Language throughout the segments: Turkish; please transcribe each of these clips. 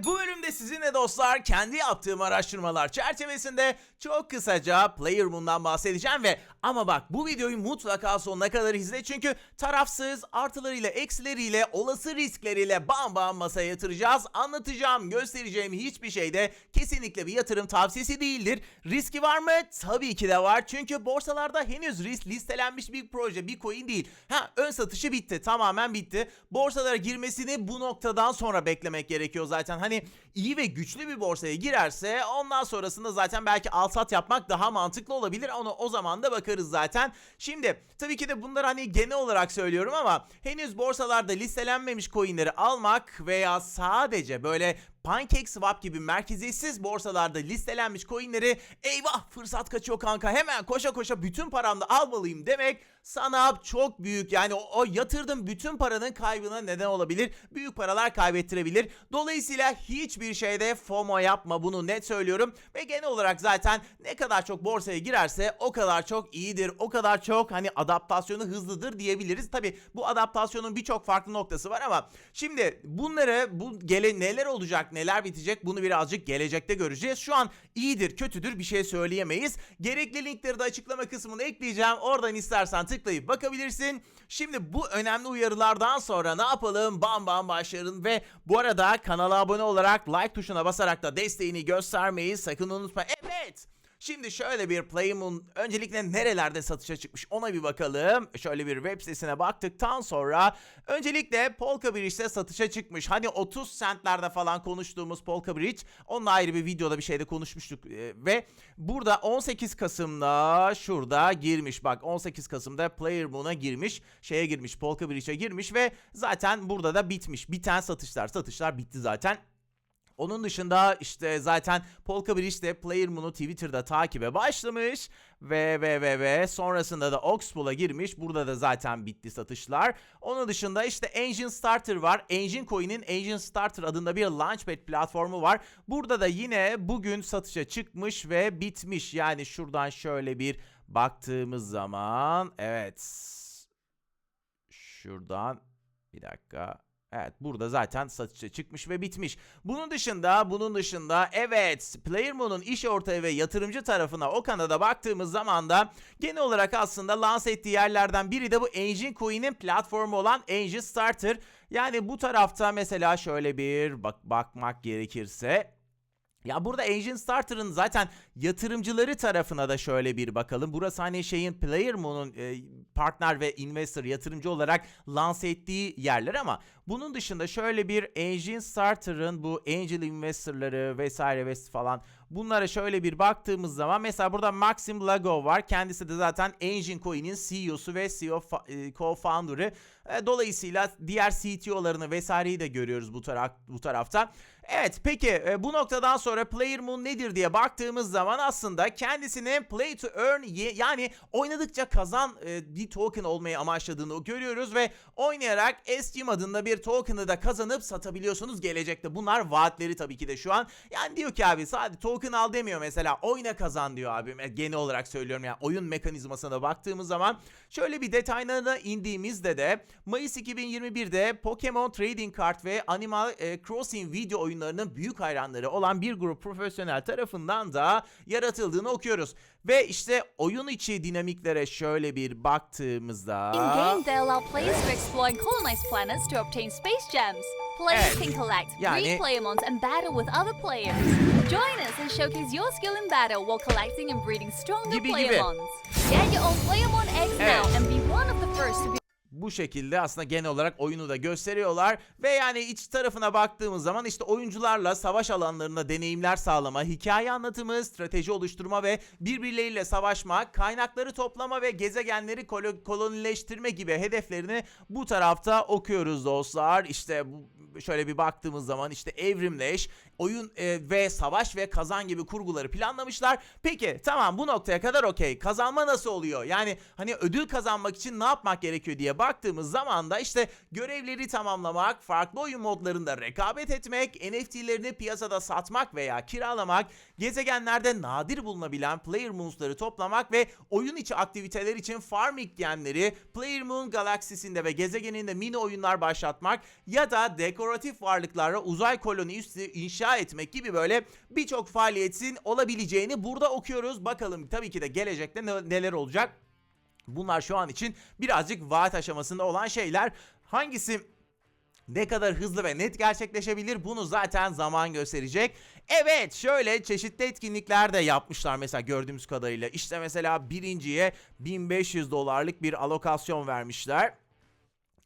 Ve bu bölümde sizinle dostlar kendi yaptığım araştırmalar çerçevesinde çok kısaca Player Moon'dan bahsedeceğim ve ama bak bu videoyu mutlaka sonuna kadar izle çünkü tarafsız artılarıyla eksileriyle olası riskleriyle bam bam masaya yatıracağız. Anlatacağım göstereceğim hiçbir şeyde kesinlikle bir yatırım tavsiyesi değildir. Riski var mı? Tabii ki de var çünkü borsalarda henüz risk listelenmiş bir proje bir coin değil. Ha ön satışı bitti tamamen bitti. Borsalara girmesini bu noktadan sonra beklemek gerekiyor zaten. Hani iyi ve güçlü bir borsaya girerse ondan sonrasında zaten belki al sat yapmak daha mantıklı olabilir. Onu o zaman da bakarız zaten. Şimdi tabii ki de bunları hani genel olarak söylüyorum ama henüz borsalarda listelenmemiş coinleri almak veya sadece böyle PancakeSwap gibi merkeziyetsiz borsalarda listelenmiş coinleri eyvah fırsat kaçıyor kanka hemen koşa koşa bütün paramda almalıyım demek sana çok büyük yani o, o yatırdım bütün paranın kaybına neden olabilir. Büyük paralar kaybettirebilir. Dolayısıyla hiçbir şeyde FOMO yapma bunu net söylüyorum. Ve genel olarak zaten ne kadar çok borsaya girerse o kadar çok iyidir. O kadar çok hani adaptasyonu hızlıdır diyebiliriz. Tabi bu adaptasyonun birçok farklı noktası var ama şimdi bunları bu gele neler olacak neler bitecek bunu birazcık gelecekte göreceğiz. Şu an iyidir kötüdür bir şey söyleyemeyiz. Gerekli linkleri de açıklama kısmına ekleyeceğim. Oradan istersen tıklayıp bakabilirsin. Şimdi bu önemli uyarılardan sonra ne yapalım? Bam bam başlayalım ve bu arada kanala abone olarak like tuşuna basarak da desteğini göstermeyi sakın unutma. Evet. Şimdi şöyle bir Playmoon öncelikle nerelerde satışa çıkmış ona bir bakalım. Şöyle bir web sitesine baktıktan sonra öncelikle Polka Bridge'de satışa çıkmış. Hani 30 centlerde falan konuştuğumuz Polka Bridge onunla ayrı bir videoda bir şeyde konuşmuştuk Ee, ve burada 18 Kasım'da şurada girmiş. Bak 18 Kasım'da Player Moon'a girmiş. Şeye girmiş Polka Bridge'e girmiş ve zaten burada da bitmiş. Biten satışlar satışlar bitti zaten. Onun dışında işte zaten Polka Bridge de Player Moon'u Twitter'da takibe başlamış ve ve ve ve sonrasında da Oxpool'a girmiş. Burada da zaten bitti satışlar. Onun dışında işte Engine Starter var. Engine Coin'in Engine Starter adında bir Launchpad platformu var. Burada da yine bugün satışa çıkmış ve bitmiş. Yani şuradan şöyle bir baktığımız zaman evet şuradan bir dakika Evet burada zaten satışa çıkmış ve bitmiş. Bunun dışında bunun dışında evet Player Moon'un iş ortağı ve yatırımcı tarafına o kanada baktığımız zaman da genel olarak aslında lanse ettiği yerlerden biri de bu Engine Coin'in platformu olan Engine Starter. Yani bu tarafta mesela şöyle bir bak bakmak gerekirse ya burada Engine Starter'ın zaten yatırımcıları tarafına da şöyle bir bakalım. Burası hani şeyin Player Moon'un e, partner ve investor yatırımcı olarak lanse ettiği yerler ama bunun dışında şöyle bir Engine Starter'ın bu angel investorları vesaire ve falan bunlara şöyle bir baktığımız zaman mesela burada Maxim Lago var. Kendisi de zaten Engine Coin'in CEO'su ve CEO e, co-founder'ı. E, dolayısıyla diğer CTO'larını vesaireyi de görüyoruz bu taraf bu tarafta. Evet peki e, bu noktadan sonra Player Moon nedir diye baktığımız zaman aslında kendisini play to earn yani oynadıkça kazan e, bir token olmayı amaçladığını görüyoruz ve oynayarak Steam adında bir token'ı da kazanıp satabiliyorsunuz gelecekte. Bunlar vaatleri tabii ki de şu an. Yani diyor ki abi sadece token al demiyor mesela oyna kazan diyor abi. E, Genel olarak söylüyorum yani oyun mekanizmasına baktığımız zaman şöyle bir detaylarına indiğimizde de Mayıs 2021'de Pokemon Trading Card ve Animal Crossing video oyunlarının büyük hayranları olan bir grup profesyonel tarafından da yaratıldığını okuyoruz. Ve işte oyun içi dinamiklere şöyle bir baktığımızda... In game, they allow players to explore and colonize planets to obtain space gems. Players Evet. can collect, Yani- breed Playamons, and battle with other players. Join us and showcase your skill in battle while collecting and breeding stronger Gibi gibi. Playamons. Get your own Playamon eggs Evet. now and be one of the first to be bu şekilde aslında genel olarak oyunu da gösteriyorlar ve yani iç tarafına baktığımız zaman işte oyuncularla savaş alanlarında deneyimler sağlama, hikaye anlatımı, strateji oluşturma ve birbirleriyle savaşma, kaynakları toplama ve gezegenleri kolo- kolonileştirme gibi hedeflerini bu tarafta okuyoruz dostlar. İşte bu şöyle bir baktığımız zaman işte evrimleş, oyun e, ve savaş ve kazan gibi kurguları planlamışlar. Peki tamam bu noktaya kadar okey. Kazanma nasıl oluyor? Yani hani ödül kazanmak için ne yapmak gerekiyor diye baktığımız zaman da işte görevleri tamamlamak, farklı oyun modlarında rekabet etmek, NFT'lerini piyasada satmak veya kiralamak, gezegenlerde nadir bulunabilen Player Moons'ları toplamak ve oyun içi aktiviteler için farming gemleri Player Moon galaksisinde ve gezegeninde mini oyunlar başlatmak ya da dekor dekoratif varlıklarla uzay koloni üssü inşa etmek gibi böyle birçok faaliyetin olabileceğini burada okuyoruz. Bakalım tabii ki de gelecekte ne- neler olacak. Bunlar şu an için birazcık vaat aşamasında olan şeyler. Hangisi ne kadar hızlı ve net gerçekleşebilir bunu zaten zaman gösterecek. Evet şöyle çeşitli etkinlikler de yapmışlar mesela gördüğümüz kadarıyla. İşte mesela birinciye 1500 dolarlık bir alokasyon vermişler.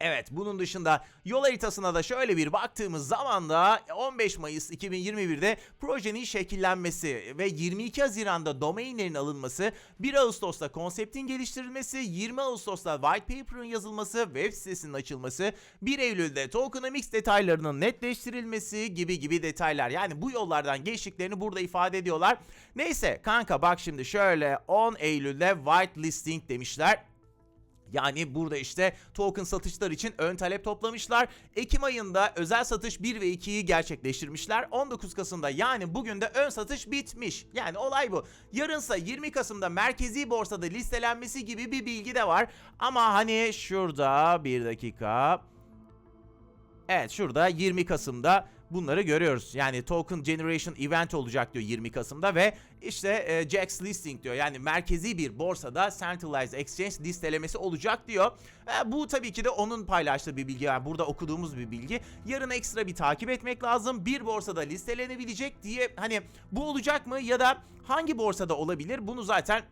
Evet bunun dışında yol haritasına da şöyle bir baktığımız zaman da 15 Mayıs 2021'de projenin şekillenmesi ve 22 Haziran'da domainlerin alınması, 1 Ağustos'ta konseptin geliştirilmesi, 20 Ağustos'ta white paper'ın yazılması, web sitesinin açılması, 1 Eylül'de tokenomics detaylarının netleştirilmesi gibi gibi detaylar. Yani bu yollardan geçtiklerini burada ifade ediyorlar. Neyse kanka bak şimdi şöyle 10 Eylül'de white listing demişler. Yani burada işte token satışlar için ön talep toplamışlar. Ekim ayında özel satış 1 ve 2'yi gerçekleştirmişler. 19 Kasım'da yani bugün de ön satış bitmiş. Yani olay bu. Yarınsa 20 Kasım'da merkezi borsada listelenmesi gibi bir bilgi de var. Ama hani şurada bir dakika. Evet şurada 20 Kasım'da bunları görüyoruz. Yani Token Generation Event olacak diyor 20 Kasım'da ve işte e, Jax Listing diyor. Yani merkezi bir borsada Centralized Exchange listelemesi olacak diyor. E, bu tabii ki de onun paylaştığı bir bilgi. Yani burada okuduğumuz bir bilgi. Yarın ekstra bir takip etmek lazım. Bir borsada listelenebilecek diye hani bu olacak mı ya da hangi borsada olabilir? Bunu zaten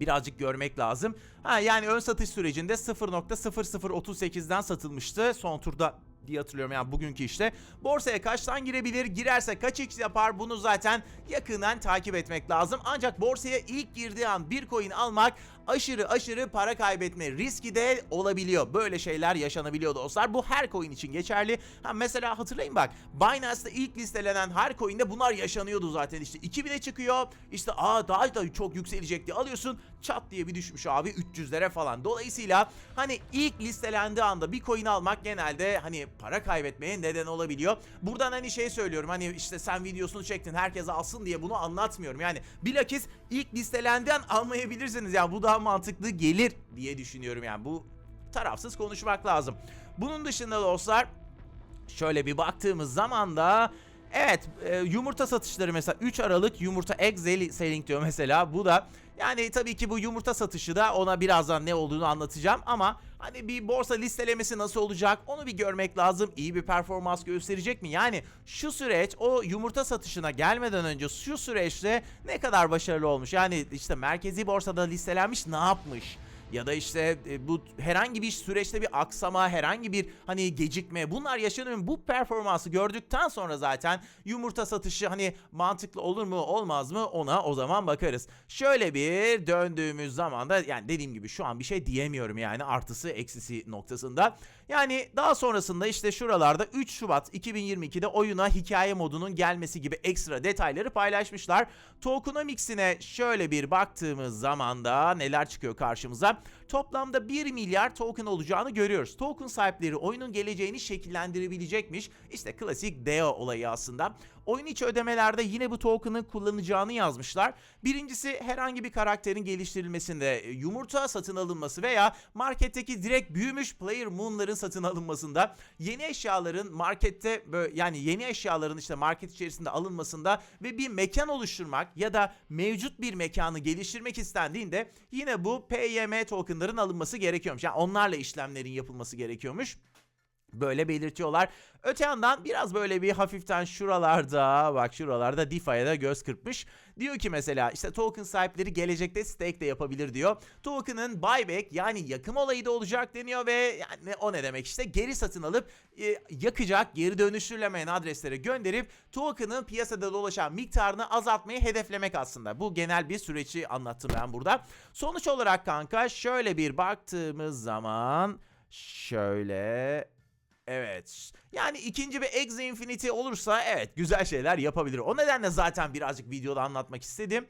birazcık görmek lazım. Ha yani ön satış sürecinde 0.0038'den satılmıştı son turda diye hatırlıyorum yani bugünkü işte. Borsaya kaçtan girebilir? Girerse kaç x yapar? Bunu zaten yakından takip etmek lazım. Ancak borsaya ilk girdiği an bir coin almak aşırı aşırı para kaybetme riski de olabiliyor. Böyle şeyler yaşanabiliyor dostlar. Bu her coin için geçerli. Ha mesela hatırlayın bak Binance'da ilk listelenen her coin'de bunlar yaşanıyordu zaten işte 2000'e çıkıyor. İşte aa daha da çok yükselecek diye alıyorsun. Çat diye bir düşmüş abi 300'lere falan. Dolayısıyla hani ilk listelendiği anda bir coin almak genelde hani para kaybetmeye neden olabiliyor. Buradan hani şey söylüyorum hani işte sen videosunu çektin herkes alsın diye bunu anlatmıyorum. Yani bilakis ilk listelendiği an almayabilirsiniz. Yani bu daha mantıklı gelir diye düşünüyorum yani bu tarafsız konuşmak lazım. Bunun dışında dostlar Şöyle bir baktığımız zaman da evet e, yumurta satışları mesela 3 Aralık yumurta egg sell- selling diyor mesela bu da yani tabii ki bu yumurta satışı da ona birazdan ne olduğunu anlatacağım ama hani bir borsa listelemesi nasıl olacak onu bir görmek lazım. İyi bir performans gösterecek mi? Yani şu süreç o yumurta satışına gelmeden önce şu süreçte ne kadar başarılı olmuş? Yani işte merkezi borsada listelenmiş ne yapmış? Ya da işte e, bu herhangi bir süreçte bir aksama, herhangi bir hani gecikme bunlar yaşanıyor? Bu performansı gördükten sonra zaten yumurta satışı hani mantıklı olur mu olmaz mı ona o zaman bakarız. Şöyle bir döndüğümüz zaman da yani dediğim gibi şu an bir şey diyemiyorum yani artısı eksisi noktasında. Yani daha sonrasında işte şuralarda 3 Şubat 2022'de oyuna hikaye modunun gelmesi gibi ekstra detayları paylaşmışlar. Tokenomics'ine şöyle bir baktığımız zaman da neler çıkıyor karşımıza? Toplamda 1 milyar token olacağını görüyoruz. Token sahipleri oyunun geleceğini şekillendirebilecekmiş. İşte klasik DEO olayı aslında. Oyun içi ödemelerde yine bu token'ın kullanacağını yazmışlar. Birincisi herhangi bir karakterin geliştirilmesinde, yumurta satın alınması veya marketteki direkt büyümüş player moon'ların satın alınmasında, yeni eşyaların markette böyle yani yeni eşyaların işte market içerisinde alınmasında ve bir mekan oluşturmak ya da mevcut bir mekanı geliştirmek istendiğinde yine bu PYM token'ların alınması gerekiyormuş. Yani onlarla işlemlerin yapılması gerekiyormuş. Böyle belirtiyorlar. Öte yandan biraz böyle bir hafiften şuralarda bak şuralarda DeFi'ye de göz kırpmış. Diyor ki mesela işte token sahipleri gelecekte stake de yapabilir diyor. Token'ın buyback yani yakım olayı da olacak deniyor ve yani o ne demek işte geri satın alıp e, yakacak geri dönüştürülemeyen adreslere gönderip token'ın piyasada dolaşan miktarını azaltmayı hedeflemek aslında. Bu genel bir süreci anlattım ben burada. Sonuç olarak kanka şöyle bir baktığımız zaman şöyle Evet. Yani ikinci bir Exe Infinity olursa evet güzel şeyler yapabilir. O nedenle zaten birazcık videoda anlatmak istedim.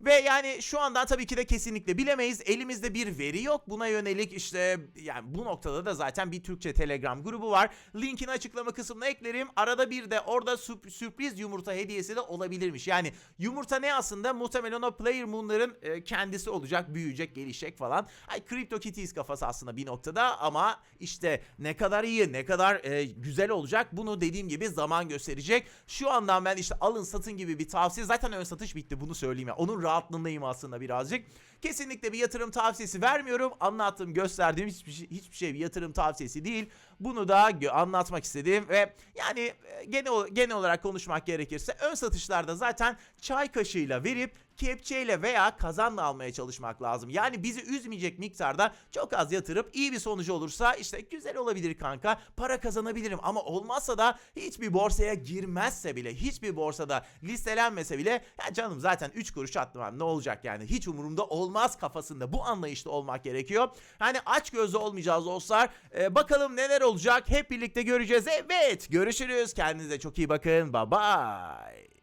Ve yani şu andan tabii ki de kesinlikle bilemeyiz. Elimizde bir veri yok. Buna yönelik işte yani bu noktada da zaten bir Türkçe Telegram grubu var. Linkini açıklama kısmına eklerim. Arada bir de orada sürp- sürpriz yumurta hediyesi de olabilirmiş. Yani yumurta ne aslında? Muhtemelen o Player Moon'ların e, kendisi olacak, büyüyecek, gelişecek falan. Ay Crypto Kitties kafası aslında bir noktada ama işte ne kadar iyi, ne kadar e, güzel olacak bunu dediğim gibi zaman gösterecek. Şu andan ben işte alın satın gibi bir tavsiye zaten ön satış bitti bunu söyleyeyim ya. Onun rahatlığındayım aslında birazcık. Kesinlikle bir yatırım tavsiyesi vermiyorum. Anlattığım, gösterdiğim hiçbir şey, hiçbir şey bir yatırım tavsiyesi değil. Bunu da anlatmak istedim ve yani e, genel genel olarak konuşmak gerekirse ön satışlarda zaten çay kaşığıyla verip kepçeyle veya kazanla almaya çalışmak lazım. Yani bizi üzmeyecek miktarda çok az yatırıp iyi bir sonucu olursa işte güzel olabilir kanka. Para kazanabilirim ama olmazsa da hiçbir borsaya girmezse bile hiçbir borsada listelenmese bile ya canım zaten 3 kuruş attım abi ne olacak yani hiç umurumda olmaz kafasında bu anlayışta olmak gerekiyor. Hani aç gözlü olmayacağız dostlar. Ee, bakalım neler olacak hep birlikte göreceğiz. Evet görüşürüz kendinize çok iyi bakın bye bye.